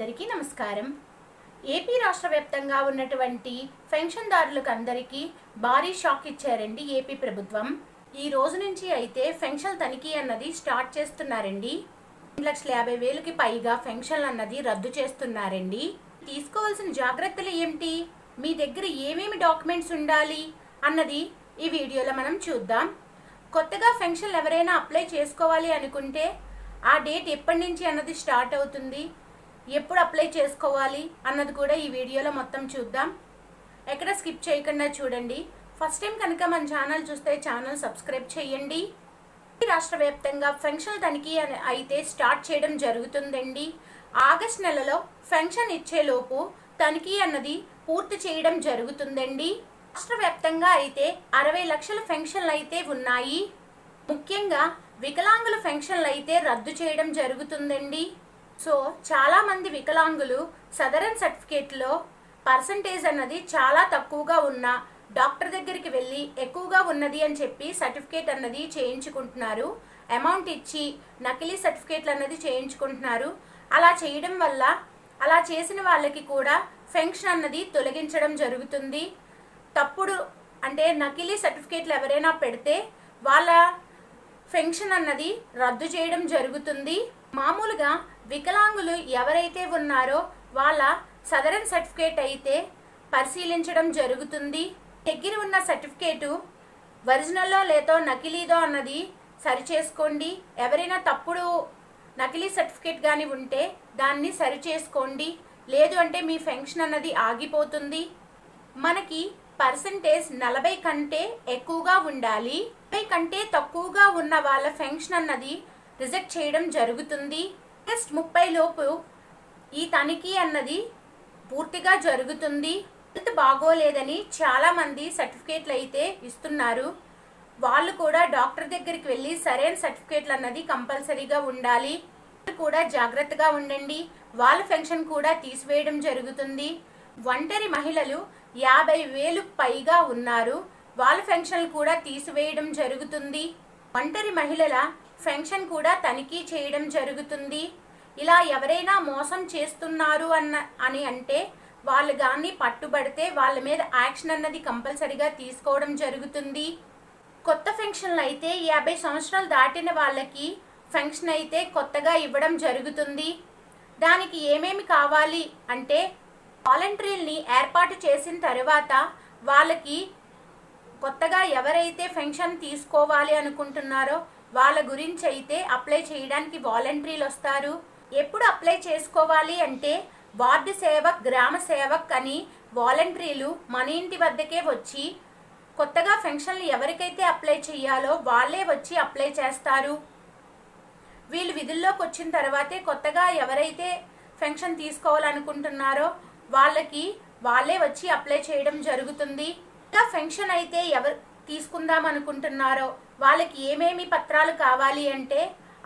అందరికీ నమస్కారం. ఏపీ రాష్ట్ర వ్యాప్తంగా ఉన్నటువంటి పెన్షన్దారులకు అందరికీ భారీ షాక్ ఇచ్చారండి ఏపీ ప్రభుత్వం. ఈ రోజు నుంచి అయితే పెన్షన్ తనిఖీ అన్నది స్టార్ట్ చేస్తున్నారండి. రెండు లక్షల యాభై వేలకి పైగా పెన్షన్ అన్నది రద్దు చేస్తున్నారండి. తీసుకోవాల్సిన జాగ్రత్తలు ఏమిటి? మీ దగ్గర ఏమేమి డాక్యుమెంట్స్ ఉండాలి? అన్నది ఈ వీడియోలో మనం చూద్దాం. కొత్తగా పెన్షన్లు ఎవరైనా అప్లై చేసుకోవాలి అనుకుంటే ఆ డేట్ ఎప్పటి నుంచి అన్నది స్టార్ట్ అవుతుంది? ఎప్పుడు అప్లై చేసుకోవాలి అన్నది కూడా ఈ వీడియోలో మొత్తం చూద్దాం. ఎక్కడ స్కిప్ చేయకుండా చూడండి. ఫస్ట్ టైం కనుక మన ఛానల్ చూస్తే ఛానల్ సబ్స్క్రైబ్ చేయండి. రాష్ట్ర వ్యాప్తంగా పెన్షన్ తనిఖీ అయితే స్టార్ట్ చేయడం జరుగుతుందండి. ఆగస్ట్ నెలలో పెన్షన్ ఇచ్చేలోపు తనిఖీ అన్నది పూర్తి చేయడం జరుగుతుందండి. రాష్ట్ర వ్యాప్తంగా అయితే అరవై లక్షల పెన్షన్లు అయితే ఉన్నాయి. ముఖ్యంగా వికలాంగుల పెన్షన్లు అయితే రద్దు చేయడం జరుగుతుందండి. సో చాలా మంది వికలాంగులు సదరన్ సర్టిఫికేట్లో పర్సంటేజ్ అన్నది చాలా తక్కువగా ఉన్న డాక్టర్ దగ్గరికి వెళ్ళి ఎక్కువగా ఉన్నది అని చెప్పి సర్టిఫికేట్ అన్నది చేయించుకుంటున్నారు. అమౌంట్ ఇచ్చి నకిలీ సర్టిఫికేట్లు అన్నది చేయించుకుంటున్నారు. అలా చేయడం వల్ల అలా చేసిన వాళ్ళకి కూడా పెన్షన్ అన్నది తొలగించడం జరుగుతుంది. తప్పుడు అంటే నకిలీ సర్టిఫికేట్లు ఎవరైనా పెడితే వాళ్ళ పెన్షన్ అన్నది రద్దు చేయడం జరుగుతుంది. మామూలుగా వికలాంగులు ఎవరైతే ఉన్నారో వాళ్ళ సదరన్ సర్టిఫికేట్ అయితే పరిశీలించడం జరుగుతుంది. దగ్గర ఉన్న సర్టిఫికేటు ఒరిజినల్లో లేదో నకిలీదో అన్నది సరి చేసుకోండి ఎవరైనా తప్పుడు నకిలీ సర్టిఫికేట్ కానీ ఉంటే దాన్ని సరి చేసుకోండి లేదు అంటే మీ ఫెన్షన్ అన్నది ఆగిపోతుంది. మనకి పర్సంటేజ్ నలభై కంటే ఎక్కువగా ఉండాలి. నలభై కంటే తక్కువగా ఉన్న వాళ్ళ ఫెన్షన్ అన్నది రిజెక్ట్ చేయడం జరుగుతుంది. ఆగస్ట్ ముప్పై లోపు ఈ తనిఖీ అన్నది పూర్తిగా జరుగుతుంది. హెల్త్ బాగోలేదని చాలామంది సర్టిఫికేట్లు అయితే ఇస్తున్నారు. వాళ్ళు కూడా డాక్టర్ దగ్గరికి వెళ్ళి సరైన సర్టిఫికేట్లు అన్నది కంపల్సరీగా ఉండాలి. కూడా జాగ్రత్తగా ఉండండి. వాళ్ళ పెన్షన్ కూడా తీసివేయడం జరుగుతుంది. ఒంటరి మహిళలు యాభై వేలు పైగా ఉన్నారు. వాళ్ళ పెన్షన్లు కూడా తీసివేయడం జరుగుతుంది. ఒంటరి మహిళల పెన్షన్ కూడా తనిఖీ చేయడం జరుగుతుంది. ఇలా ఎవరైనా మోసం చేస్తున్నారు అన్న అని అంటే వాళ్ళు కానీ పట్టుబడితే వాళ్ళ మీద యాక్షన్ అన్నది కంపల్సరిగా తీసుకోవడం జరుగుతుంది. కొత్త పెన్షన్లు అయితే యాభై సంవత్సరాలు దాటిన వాళ్ళకి పెన్షన్ అయితే కొత్తగా ఇవ్వడం జరుగుతుంది. దానికి ఏమేమి కావాలి అంటే వాలంటీర్ని ఏర్పాటు చేసిన తర్వాత వాళ్ళకి కొత్తగా ఎవరైతే పెన్షన్ తీసుకోవాలి అనుకుంటున్నారో వాళ్ళ గురించి అయితే అప్లై చేయడానికి వాలంటీర్లు వస్తారు. ఎప్పుడు అప్లై చేసుకోవాలి అంటే వార్డు సేవక్ గ్రామ సేవక్ అని వాలంటీర్లు మన ఇంటి వద్దకే వచ్చి కొత్తగా పెన్షన్లు ఎవరికైతే అప్లై చేయాలో వాళ్ళే వచ్చి అప్లై చేస్తారు. వీళ్ళు విధుల్లోకి వచ్చిన తర్వాతే కొత్తగా ఎవరైతే పెన్షన్ తీసుకోవాలనుకుంటున్నారో వాళ్ళకి వాళ్ళే వచ్చి అప్లై చేయడం జరుగుతుంది. ఇంకా పెన్షన్ అయితే ఎవరు తీసుకుందాం అనుకుంటున్నారో వాళ్ళకి ఏమేమి పత్రాలు కావాలి అంటే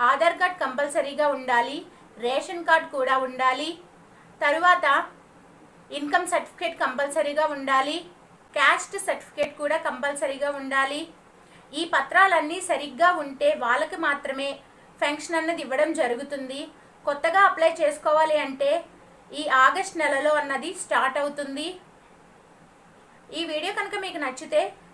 ఆధార్ కార్డ్ కంపల్సరీగా ఉండాలి రేషన్ కార్డ్ కూడా ఉండాలి తరువాత ఇన్కమ్ సర్టిఫికేట్ కంపల్సరీగా ఉండాలి క్యాస్ట్ సర్టిఫికేట్ కూడా కంపల్సరీగా ఉండాలి. ఈ పత్రాలన్నీ సరిగ్గా ఉంటే వాళ్ళకి మాత్రమే పెన్షన్ అన్నది ఇవ్వడం జరుగుతుంది. కొత్తగా అప్లై చేసుకోవాలి అంటే ఈ ఆగస్ట్ నెలలో అన్నది స్టార్ట్ అవుతుంది. ఈ వీడియో కనుక మీకు నచ్చితే